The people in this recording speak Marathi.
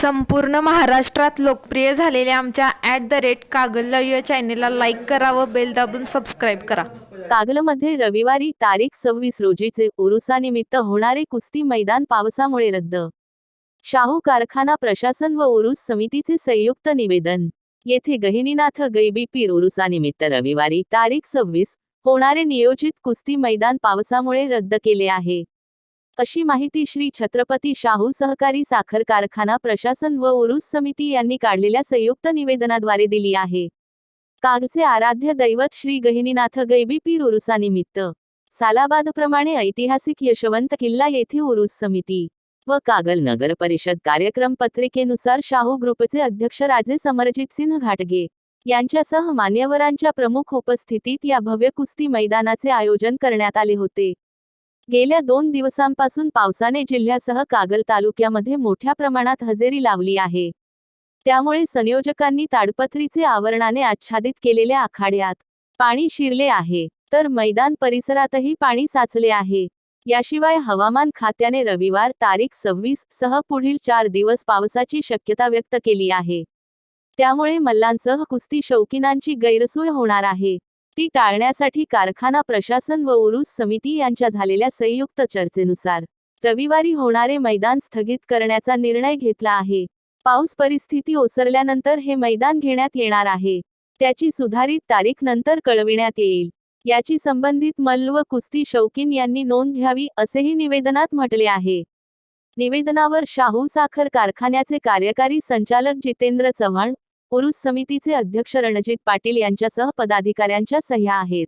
संपूर्ण महाराष्ट्रात लोकप्रिय झालेल्या आमच्या ॲट द रेट कागल या चॅनेलला लाईक करा व बेल दाबून सबस्क्राईब करा. कागलमध्ये रविवारी तारीख सव्वीस रोजीचे उरुसानिमित्त होणारे कुस्ती मैदान पावसामुळे रद्द. शाहू कारखाना प्रशासन व उरुस समितीचे संयुक्त निवेदन. येथे गहिनीनाथ गैबी पीर उरुसानिमित्त रविवारी तारीख सव्वीस होणारे नियोजित कुस्ती मैदान पावसामुळे रद्द केले आहे. अशी माहिती श्री छत्रपती शाहू सहकारी साखर कारखाना प्रशासन व उरुस समिती यांनी काढलेल्या संयुक्त निवेदनाद्वारे दिली आहे. कागचे आराध्य दैवत श्री गहिनीनाथ गैबी पीर उरुसानिमित्त. सालाबादप्रमाणे ऐतिहासिक यशवंत किल्ला येथे उरुस समिती व कागल नगर परिषद कार्यक्रम पत्रिकेनुसार शाहू ग्रुपचे अध्यक्ष राजे समरजित सिंह घाटगे यांच्यासह मान्यवरांच्या प्रमुख उपस्थितीत या भव्य कुस्ती मैदानाचे आयोजन करण्यात आले होते. गेल्या दोन दिवसांपासून पावसाने जिल्ह्यासह कागल तालुक्यामध्ये मोठ्या प्रमाणात हजेरी लावली आहे. त्यामुळे संयोजकांनी ताडपत्रीचे आवरणाने आच्छादित केलेल्या आखाड्यात पाणी शिरले आहे. तर मैदान परिसरातही पाणी साचले आहे. याशिवाय हवामान खात्याने रविवार तारीख सव्वीस सह पुढील चार दिवस पावसाची शक्यता व्यक्त केली आहे. त्यामुळे मल्लांसह कुस्ती शौकीनांची गैरसोय होणार आहे. ती टाळण्यासाठी कारखाना प्रशासन व उरुस समिती यांच्या झालेल्या संयुक्त चर्चेनुसार रविवारी होणारे मैदान स्थगित करण्याचा निर्णय घेतला आहे. पाऊस परिस्थिती ओसरल्यानंतर हे मैदान घेण्यात येणार आहे. त्याची सुधारित तारीख नंतर कळविण्यात येईल. याची संबंधित मल्ल व कुस्ती शौकीन यांनी नोंद घ्यावी असेही निवेदनात म्हटले आहे. निवेदनावर शाहू साखर कारखान्याचे कार्यकारी संचालक जितेंद्र चव्हाण उरुस समितीचे अध्यक्ष रणजित पाटील यांच्यासह पदाधिकाऱ्यांच्या सह्या आहेत.